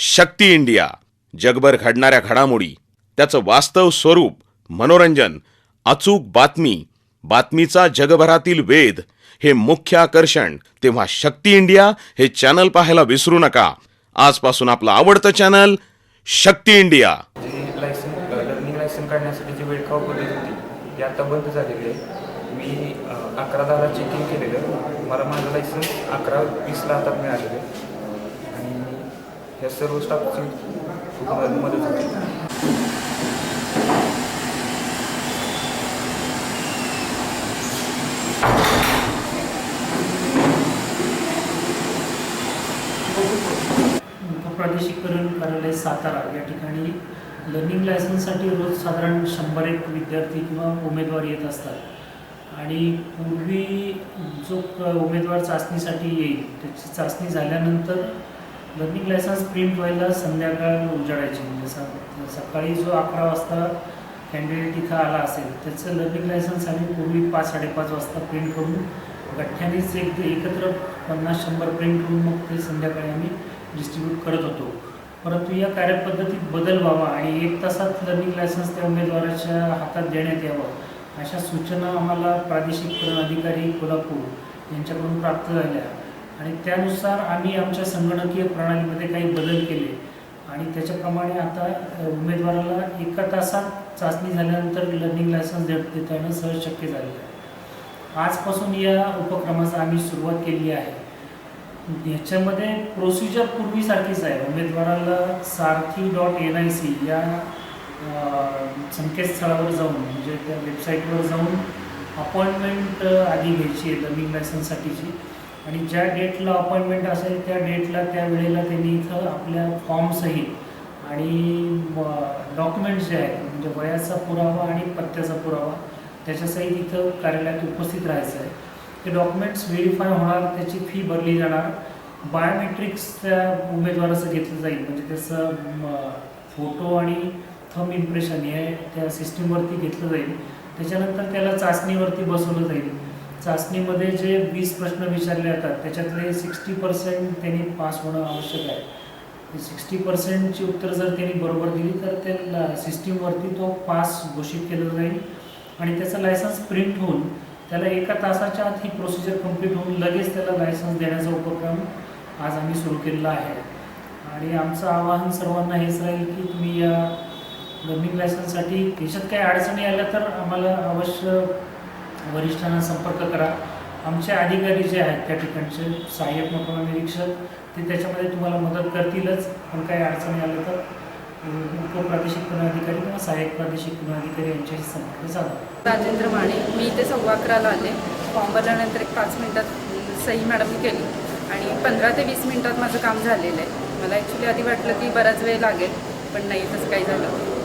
शक्ती India जगभर घडणाऱ्या घडामोडी त्याचं वास्तव स्वरूप मनोरंजन अचूक बातमी बातमीचा जगभरातील वेध हे मुख्य आकर्षण. तेव्हा शक्ती इंडिया हे चॅनल पाहायला विसरू नका. आजपासून आपलं आवडतं channel Shakti India. Learning licence काढण्यासाठी जी वेळखाव पद्धत होती ती आता बंद झालेली आहे. मी अकरा दहाला चेकिंग केलेलं. मला माझं लायसन्स अकरा वीसला आता मिळालेलं आहे. आणि या सर्व स्टाफची मदत मदत कार्यालय सातारा या ठिकाणी लर्निंग लायसन्ससाठी रोज साधारण शंभर एक विद्यार्थी किंवा उमेदवार येत असतात. आणि पूर्वी जो उमेदवार चाचणीसाठी येईल त्याची चाचणी झाल्यानंतर लर्निंग लायसन्स प्रिंट व्हायला संध्याकाळ उजाडायची. म्हणजे सकाळी जो अकरा वाजता कॅन्डिडेट इथं आला असेल त्याचं लर्निंग लायसन्स आम्ही पूर्वी पाच साडेपाच वाजता प्रिंट करून गठ्ठ्यानेच एक एकत्र पन्नास शंभर प्रिंट करून मग ते संध्याकाळी आम्ही डिस्ट्रीब्यूट करत होतो. परंतु या कार्यपद्धतीत बदल व्हावा आणि एक तासात लर्निंग लायसन्स त्या उमेदवाराच्या हातात देण्यात यावं अशा सूचना आम्हाला प्रादेशिक अधिकारी कोल्हापूर यांच्याकडून प्राप्त झाल्या. आणि त्यानुसार आम्ही आमच्या संगणकीय प्रणालीमध्ये काही बदल केले. आणि त्याच्याप्रमाणे आता उमेदवाराला एका तासात चाचणी झाल्यानंतर लर्निंग लायसन्स देत देता येणं सहज शक्य झालेलं आहे. आजपासून या उपक्रमाचा आम्ही सुरुवात केली आहे. ह्याच्यामध्ये प्रोसिजर पूर्वीसारखीच आहे. उमेदवाराला Sarathi dot N I C या संकेतस्थळावर जाऊन म्हणजे त्या वेबसाईटवर जाऊन अपॉइंटमेंट आधी घ्यायची आहे लर्निंग लायसन्ससाठीची आणि ज्या डेटला अपॉइंटमेंट असेल त्या डेटला त्या वेळेला त्यांनी इथं आपल्या फॉर्मसहित आणि डॉक्युमेंट्स जे आहेत म्हणजे वयाचा पुरावा आणि पत्त्याचा पुरावा त्याच्यासहित इथं कार्यालयात उपस्थित राहायचं आहे. ते डॉक्युमेंट्स व्हेरीफाय होणार त्याची फी भरली जाणार. बायोमेट्रिक्स त्या उमेदवाराचं घेतलं जाईल म्हणजे त्याचं फोटो आणि थम इम्प्रेशन हे त्या सिस्टीमवरती घेतलं जाईल. त्याच्यानंतर त्याला चाचणीवरती बसवलं जाईल. चाचणीमध्ये जे वीस प्रश्न विचारले जातात त्याच्यातले सिक्स्टी पर्सेंट त्यांनी पास होणं आवश्यक आहे. सिक्स्टी पर्सेंटची उत्तर जर त्यांनी बरोबर दिली तर त्या सिस्टीमवरती तो पास घोषित केला जाईल. आणि त्याचा लायसन्स प्रिंट होऊन त्याला एका तासाच्या आत ही प्रोसिजर कंप्लीट होऊन लगेच त्याला लायसन्स देण्याचा उपक्रम आज आम्ही सुरू केलेला आहे. आणि आमचं आवाहन सर्वांना हेच राहील की तुम्ही या लर्निंग लायसन्ससाठी याच्यात काही अडचणी आल्या तर आम्हाला अवश्य वरिष्ठांना संपर्क करा. आमचे अधिकारी जे आहेत त्या ठिकाणचे सहाय्यक मोठा निरीक्षक ते त्याच्यामध्ये तुम्हाला मदत करतीलच पण काही अडचणी आल्या तर उपप्रादेशिक गुन्हे अधिकारी किंवा सहाय्यक प्रादेशिक अधिकारी यांच्याशी संपर्क साधा. राजेंद्र माने मी इथे सव्वा अकराला आले. फॉर्म भरल्यानंतर एक पाच मिनटात सही मॅडमनी केली आणि पंधरा ते वीस मिनटात माझं काम झालेलं आहे. मला ॲक्च्युली आधी वाटलं की बराच वेळ लागेल पण नाही तसं काही झालं